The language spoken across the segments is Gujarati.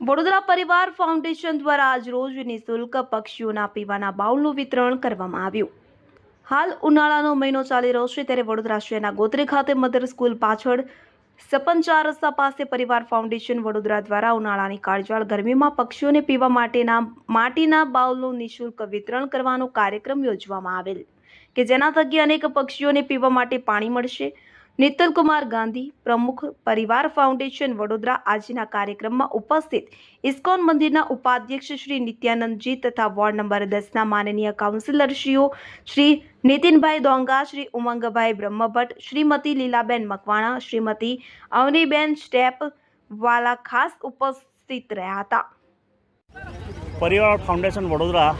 વડોદરા પરિવાર ફાઉન્ડેશન દ્વારા આજરોજ નિઃશુલ્ક પક્ષીઓના પીવાના બાઉલનું વિતરણ કરવામાં આવ્યું. હાલ ઉનાળાનો મહિનો ચાલી રહ્યો છે ત્યારે વડોદરા શહેરના ગોત્રી ખાતે મધર સ્કૂલ પાછળ સપન ચાર રસ્તા પાસે પરિવાર ફાઉન્ડેશન વડોદરા દ્વારા ઉનાળાની કાળજાળ ગરમીમાં પક્ષીઓને પીવા માટેના માટીના બાઉલનું નિઃશુલ્ક વિતરણ કરવાનો કાર્યક્રમ યોજવામાં આવેલ, કે જેના થકી અનેક પક્ષીઓને પીવા માટે પાણી મળશે. નિતલ કુમાર ગાંધી પ્રમુખ પરિવાર ફાઉન્ડેશન વડોદરા આજના કાર્યક્રમમાં ઉપસ્થિત ઇસ્કોન મંદિરના ઉપાધ્યક્ષ શ્રી નિત્યાનંદજી તથા વોર્ડ નંબર દસના માનનીય કાઉન્સિલરશ્રીઓ શ્રી નીતિનભાઈ દોંગા, શ્રી ઉમંગભાઈ બ્રહ્મભટ્ટ, શ્રીમતી લીલાબેન મકવાણા, શ્રીમતી અવનીબેન સ્ટેપ વાલા ખાસ ઉપસ્થિત રહ્યા હતા. પરિવાર ફાઉન્ડેશન વડોદરા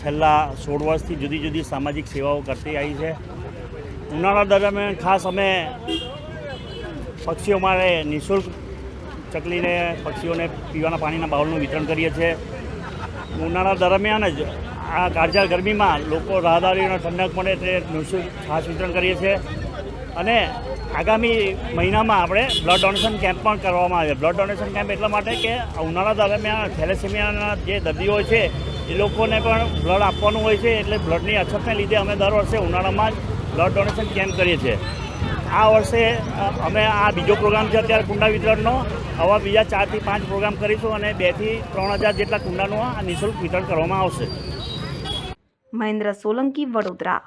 છેલ્લા સોળ વર્ષથી જુદી જુદી સામાજિક સેવાઓ કરતી આવી છે. ઉનાળા દરમિયાન ખાસ અમે પક્ષીઓ માટે નિઃશુલ્ક ચકલીને પક્ષીઓને પીવાના પાણીના બાઉલનું વિતરણ કરીએ છીએ. ઉનાળા દરમિયાન જ આ કાળજાળ ગરમીમાં લોકો રાહદારીઓને ઠંડક મળે તે નિઃશુલ્ક છાશ વિતરણ કરીએ છીએ. અને આગામી મહિનામાં આપણે બ્લડ ડોનેશન કેમ્પ પણ કરવામાં આવે બ્લડ ડોનેશન કેમ્પ એટલા માટે કે ઉનાળા દરમિયાન થેલેસેમિયાના જે દર્દીઓ છે, એ લોકોને પણ બ્લડ આપવાનું હોય છે. એટલે બ્લડની અછતને લીધે અમે દર વર્ષે ઉનાળામાં જ બ્લડ ડોનેશન કેમ્પ કરીએ છીએ. આ વર્ષે અમે આ બીજો પ્રોગ્રામ છે અત્યારે કુંડા વિતરણનો. આવા બીજા ચારથી પાંચ પ્રોગ્રામ કરીશું અને બેથી ત્રણ હજાર જેટલા કુંડાનું આ નિઃશુલ્ક વિતરણ કરવામાં આવશે. મહેન્દ્ર સોલંકી, વડોદરા.